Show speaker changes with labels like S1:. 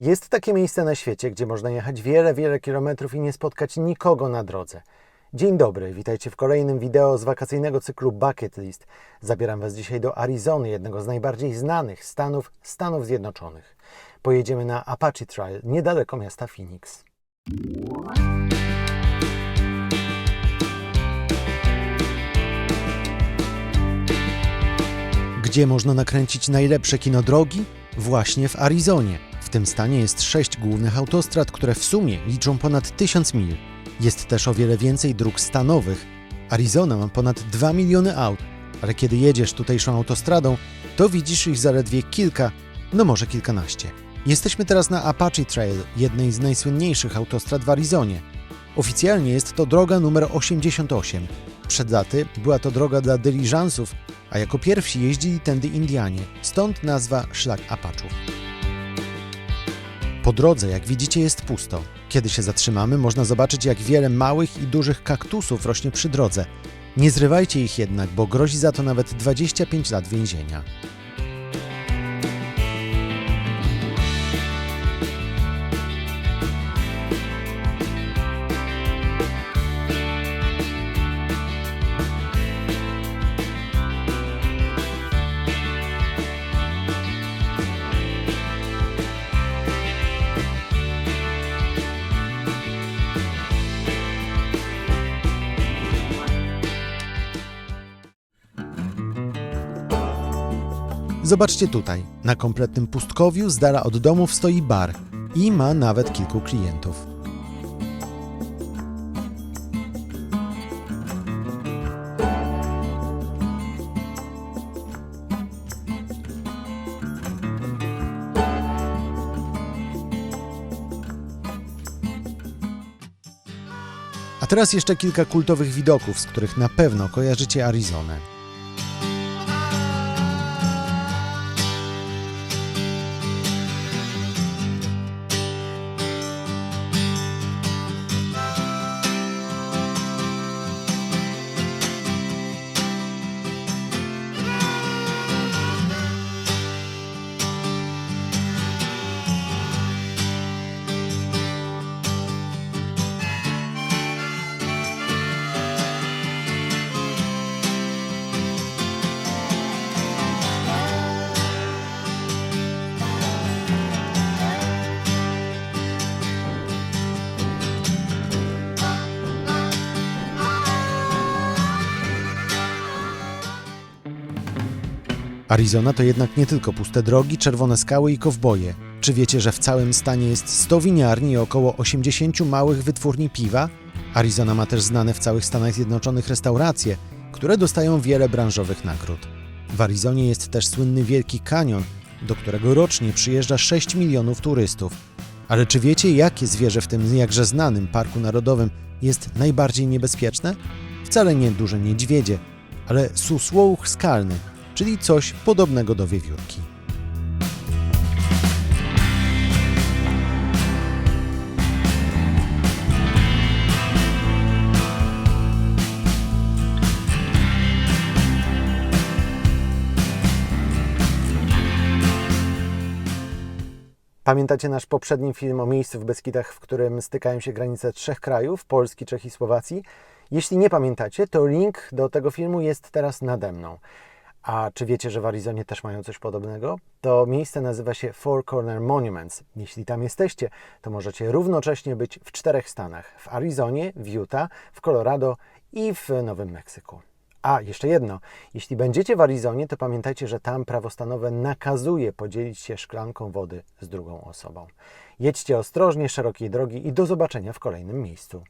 S1: Jest takie miejsce na świecie, gdzie można jechać wiele, wiele kilometrów i nie spotkać nikogo na drodze. Dzień dobry, witajcie w kolejnym wideo z wakacyjnego cyklu Bucket List. Zabieram Was dzisiaj do Arizony, jednego z najbardziej znanych stanów Stanów Zjednoczonych. Pojedziemy na Apache Trail, niedaleko miasta Phoenix. Gdzie można nakręcić najlepsze kino drogi? Właśnie w Arizonie. W tym stanie jest sześć głównych autostrad, które w sumie liczą ponad 1000 mil. Jest też o wiele więcej dróg stanowych. Arizona ma ponad 2 miliony aut, ale kiedy jedziesz tutejszą autostradą, to widzisz ich zaledwie kilka, no może kilkanaście. Jesteśmy teraz na Apache Trail, jednej z najsłynniejszych autostrad w Arizonie. Oficjalnie jest to droga numer 88. Przed laty była to droga dla dyliżansów, a jako pierwsi jeździli tędy Indianie, stąd nazwa Szlak Apachów. Po drodze, jak widzicie, jest pusto. Kiedy się zatrzymamy, można zobaczyć, jak wiele małych i dużych kaktusów rośnie przy drodze. Nie zrywajcie ich jednak, bo grozi za to nawet 25 lat więzienia. Zobaczcie tutaj, na kompletnym pustkowiu z dala od domów stoi bar i ma nawet kilku klientów. A teraz jeszcze kilka kultowych widoków, z których na pewno kojarzycie Arizonę. Arizona to jednak nie tylko puste drogi, czerwone skały i kowboje. Czy wiecie, że w całym stanie jest 100 winiarni i około 80 małych wytwórni piwa? Arizona ma też znane w całych Stanach Zjednoczonych restauracje, które dostają wiele branżowych nagród. W Arizonie jest też słynny Wielki Kanion, do którego rocznie przyjeżdża 6 milionów turystów. Ale czy wiecie, jakie zwierzę w tym jakże znanym parku narodowym jest najbardziej niebezpieczne? Wcale nie duże niedźwiedzie, ale susłołuch skalny, czyli coś podobnego do wiewiórki. Pamiętacie nasz poprzedni film o miejscu w Beskidach, w którym stykają się granice trzech krajów Polski, Czech i Słowacji? Jeśli nie pamiętacie, to link do tego filmu jest teraz nade mną. A czy wiecie, że w Arizonie też mają coś podobnego? To miejsce nazywa się Four Corner Monuments. Jeśli tam jesteście, to możecie równocześnie być w czterech stanach: w Arizonie, w Utah, w Colorado i w Nowym Meksyku. A, jeszcze jedno. Jeśli będziecie w Arizonie, to pamiętajcie, że tam prawo stanowe nakazuje podzielić się szklanką wody z drugą osobą. Jedźcie ostrożnie, szerokiej drogi i do zobaczenia w kolejnym miejscu.